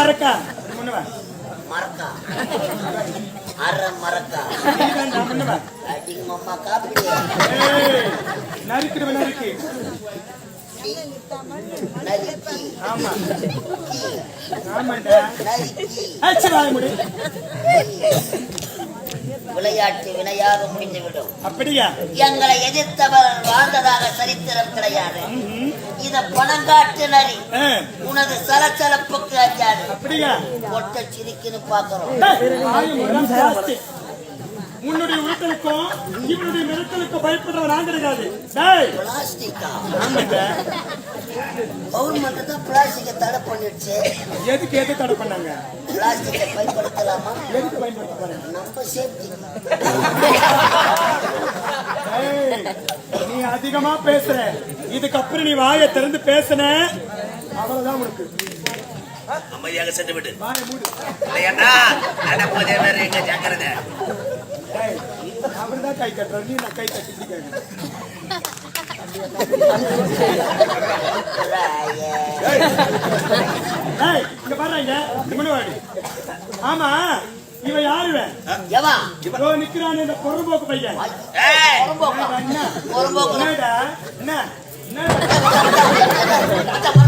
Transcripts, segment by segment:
மறக்கா. அரை காப்பி நறுக்கிடுவேன் நறுக்கி. விளையாட்டு வினையாக முடிந்துவிடும். அப்படியா? எங்களை எதிர்த்தவர் வாழ்ந்ததாக சரித்திரம் கிடையாது. இத பணங்காட்டு நரி. உனது சலசலப்புக்கு அப்படியா ஒட்ட சிரிக்குன்னு பாக்குறோம். உன்னுடைய உருட்டலுக்கும் இவனுடைய மிரட்டலுக்கும் பயப்படுறவன் நான் கிடையாது. டேய். பிளாஸ்டிக்கா? கவர்மெண்ட் தான் பிளாஸ்டிக்கை தடை பண்ணிடுச்சு. எதுக்கு எது தடை பண்ணாங்க? பிளாஸ்டிக்கை பயன்படுத்தலாமா? எதுக்கு பயன்படுத்த நம்ம சேஃப்டி நீ அதிகமா பேசுற. இதுக்கப்புறம் நீ வாயை திறந்து பேசுன. அவ்வளவுதான் உனக்கு. அமைதியாக சென்று விடு. இல்லையாண்டா நடப்பதே வேற எங்க ஜாக்கிரதை? கை கட்டுறாரு. நீ நான் கை கட்டி கேட்கறேன் ஏய், இங்க பாருங்க முன்னாடி ஆமா இவன் யாரு இவன்? எவா? இதோ நிக்கிறான் இந்த பொறும்போக்கு பையன். ஏய்! பொறும்போக்கா. என்ன? பொறும்போக்கு. என்னடா? என்ன என்னடா அவ சாவடிப்பா காட்சி ஏய் நான் இங்க பாருங்க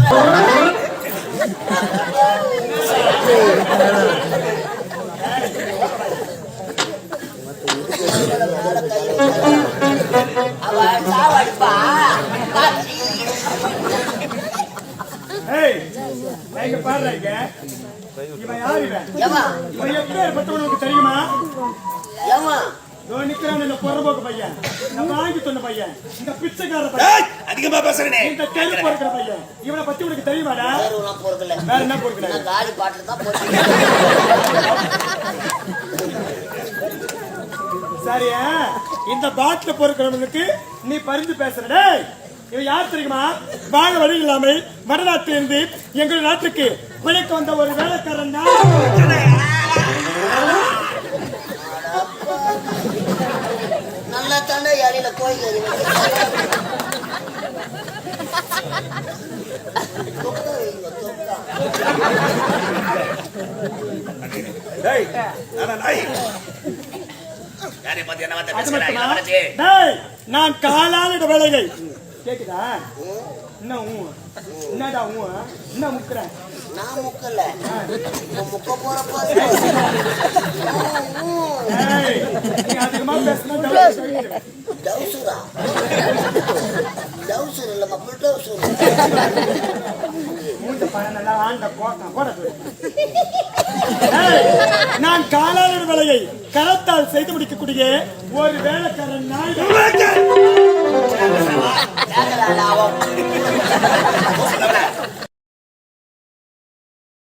இவன் யாரு இவன் எவா இவன் எப்பேற்பட்டவன் உனக்கு தெரியுமா எவா இதோ நிக்கிறான் இந்த பொறும்போக்கு பையன் நான் வாங்கி சொன்ன பையன் இந்த பிச்சைக்கார பையன் ஏய், அதிகமா பேசுறனே. இந்த தெரு பொறுக்கிற பையன். இவனை பத்தி உனக்கு தெரியுமாடா? பொறுக்கல. வேற என்ன நான் காலி பாட்டில் தான் பொறுக்கல சரியா? இந்த பாட்டில பொறுக்கிறவனுக்கு நீ பரிந்து பேசுற. டேய் இவன் யார் தெரியுமா? வாழ வழி இல்லாமல் வடநாட்டிலிருந்து எங்கள் நாட்டுக்கு பிழைக்க வந்த ஒரு வேலைக்காரன் தான். நல்லா தானே. டேய் நானா நாய்? யாரை பார்த்து என்ன வார்த்தை நான் காலாளிட வேலைகள் கேக்குதா? என்ன ஊ? என்னடா ஊ? என்ன முக்குற? நான் முக்கல. முக்க போறப்ப டேய் நீ அதிகமா பேசினா டவுட் சொல்லிடுவேன். டவுசரா? டவுசர் இல்லம்மா புல் டவுசர் மூஞ்ச பழம் ஆண்ட நான் காலாளர் வேலையை கரத்தால் செய்து முடிக்கக்கூடிய ஒரு வேலைக்காரன் நாய்